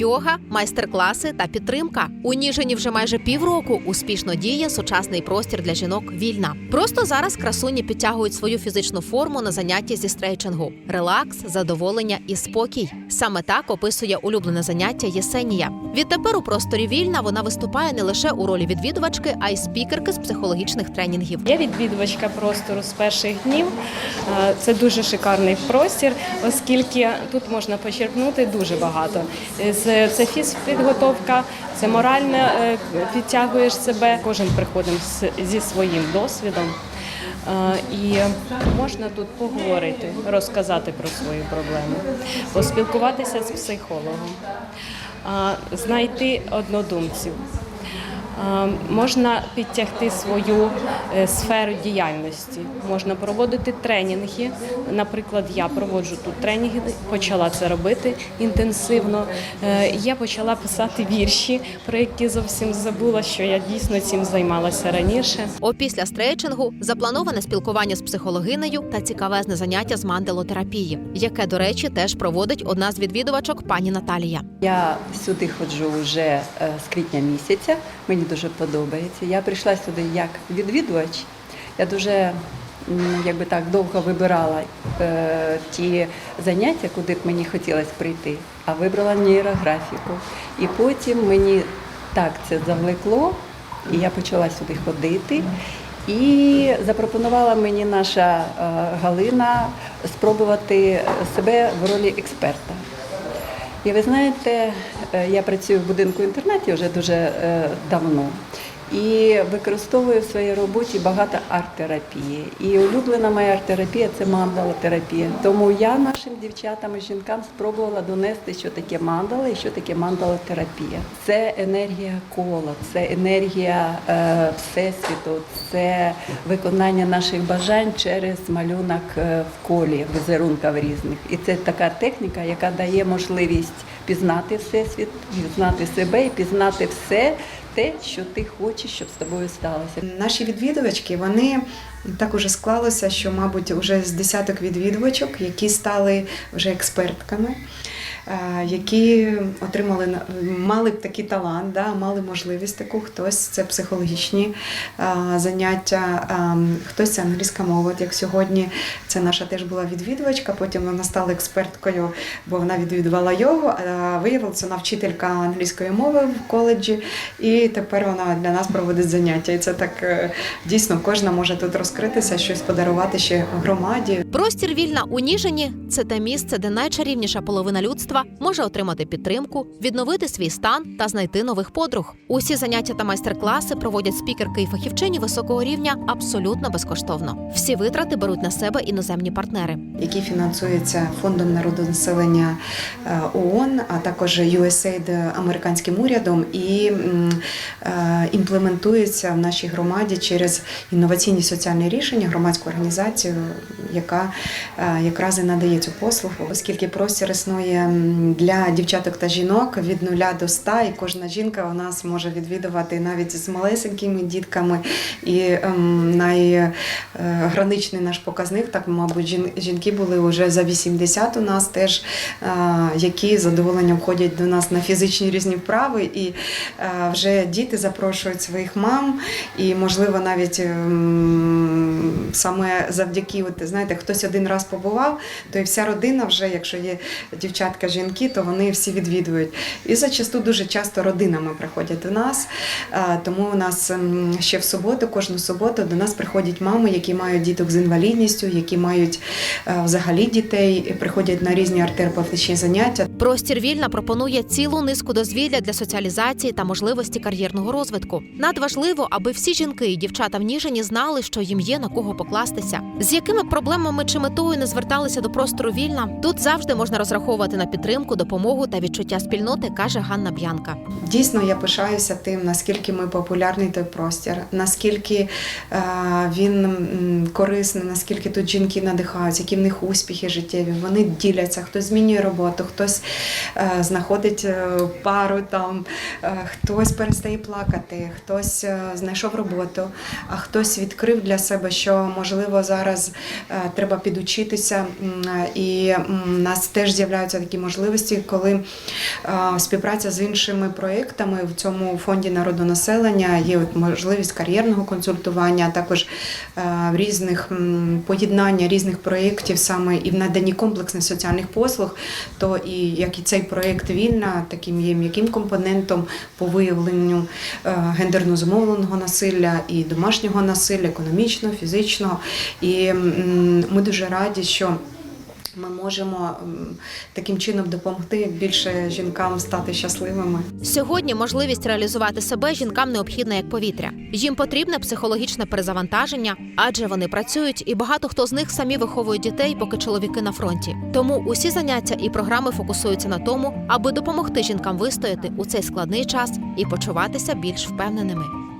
йога, майстер-класи та підтримка. У Ніжині вже майже півроку успішно діє сучасний простір для жінок вільна. Просто зараз красуні підтягують свою фізичну форму на занятті зі стрейчингу. Релакс, задоволення і спокій. Саме так описує улюблене заняття Єсенія. Відтепер у просторі вільна вона виступає не лише у ролі відвідувачки, а й спікерки з психологічних тренінгів. Я відвідувачка простору з перших днів. Е, Це дуже шикарний простір, оскільки тут можна почерпнути дуже багато. З- Це фізпідготовка, це морально е, підтягуєш себе. Кожен приходить зі своїм досвідом. Е, І можна тут поговорити, розказати про свої проблеми, поспілкуватися з психологом, знайти однодумців. Е, Можна підтягти свою е, сферу діяльності, можна проводити тренінги. Наприклад, я проводжу тут тренінги, почала це робити інтенсивно. Е, Я почала писати вірші, про які зовсім забула, що я дійсно цим займалася раніше. Опісля стрейчингу заплановане спілкування з психологинею та цікавезне заняття з манделотерапії, яке, до речі, теж проводить одна з відвідувачок пані Наталія. Я сюди ходжу вже з квітня місяця. Мені дуже подобається. Я прийшла сюди як відвідувач. Я дуже якби так довго вибирала е, ті заняття, куди б мені хотілося прийти, а вибрала нейрографіку. І потім мені так це завлекло, і я почала сюди ходити. І запропонувала мені наша е, Галина спробувати себе в ролі експерта. І ви знаєте, я працюю в будинку інтернаті вже дуже е, давно і використовую в своїй роботі багато арт-терапії. І улюблена моя арт-терапія це мандалотерапія. Тому я нашим дівчатам і жінкам спробувала донести, що таке мандала і що таке мандалотерапія. Це енергія кола, це енергія е, всесвіту, це виконання наших бажань через малюнок е, в колі, візерунків різних. І це така техніка, яка дає можливість пізнати всесвіт, пізнати себе і пізнати все те, що ти хочеш, щоб з тобою сталося. Наші відвідувачки, вони так уже склалося, що, мабуть, вже з десяток відвідувачок, які стали вже експертками, які отримали мали б такий талант, да, мали можливість таку. Хтось це психологічні е, заняття, е, хтось це англійська мова. От Як сьогодні це наша теж була відвідувачка, потім вона стала експерткою, бо вона відвідувала йогу. А виявилася вона вчителька англійської мови в коледжі, і тепер вона для нас проводить заняття. І це так е, дійсно кожна може тут розкритися, щось подарувати ще громаді. Простір вільна у Ніжині це те місце, де найчарівніша половина людства може отримати підтримку, відновити свій стан та знайти нових подруг. Усі заняття та майстер-класи проводять спікерки і фахівчині високого рівня абсолютно безкоштовно. Всі витрати беруть на себе іноземні партнери. який фінансується фондом народонаселення е, ООН, а також USAID американським урядом і е, в нашій громаді через інноваційні соціальні рішення, громадську організацію, яка е, якраз і надає цю послугу, оскільки простір існує для дівчаток та жінок від нуля до ста, і кожна жінка у нас може відвідувати навіть з малесенькими дітками. І ем, найграничний наш показник, так мабуть, жінки були вже за 80 у нас теж, е, які з задоволенням ходять до нас на фізичні різні вправи, і е, вже діти запрошують своїх мам, і можливо навіть ем, саме завдяки, от, знаєте, хтось один раз побував, то і вся родина вже, якщо є дівчатка, жінки, то вони всі відвідують. І зачасту дуже часто родинами приходять до нас. Тому у нас ем, ще в суботу, кожну суботу до нас приходять мами, які мають діток з інвалідністю, які мають е, взагалі дітей, приходять на різні арт-терапевтичні заняття. Простір вільна пропонує цілу низку дозвілля для соціалізації та можливості кар'єрного розвитку. Надважливо, аби всі жінки і дівчата в Ніжині знали, що їм є на кого покластися. З якими проблемами чи метою не зверталися до простору вільна, тут завжди можна розраховувати на підтримку, допомогу та відчуття спільноти, каже Ганна Б'янка. Дійсно, я пишаюся тим, наскільки ми популярний той простір, наскільки е, він корисний, наскільки тут жінки надихаються, які в них успіхи життєві. Вони діляться, хтось змінює роботу, хтось е, знаходить е, пару там, хтось перестає плакати, хтось знайшов роботу, а хтось відкрив для себе, що можливо зараз треба підучитися. І у нас теж з'являються такі можливості, коли е, співпраця з іншими проєктами в цьому фонді народонаселення є от можливість кар'єрного консультування, а також різних поєднання різних проєктів саме і в наданні комплексних соціальних послуг, то і як і цей проєкт вільна, таким є м'яким компонентом по виявленню гендерно зумовленого насилля і домашнього насилля, економічного, фізичного. І ми дуже раді, що ми можемо таким чином допомогти більше жінкам стати щасливими. Сьогодні можливість реалізувати себе жінкам необхідна як повітря. Їм потрібне психологічне перезавантаження, адже вони працюють, і багато хто з них самі виховують дітей, поки чоловіки на фронті. Тому усі заняття і програми фокусуються на тому, аби допомогти жінкам вистояти у цей складний час і почуватися більш впевненими.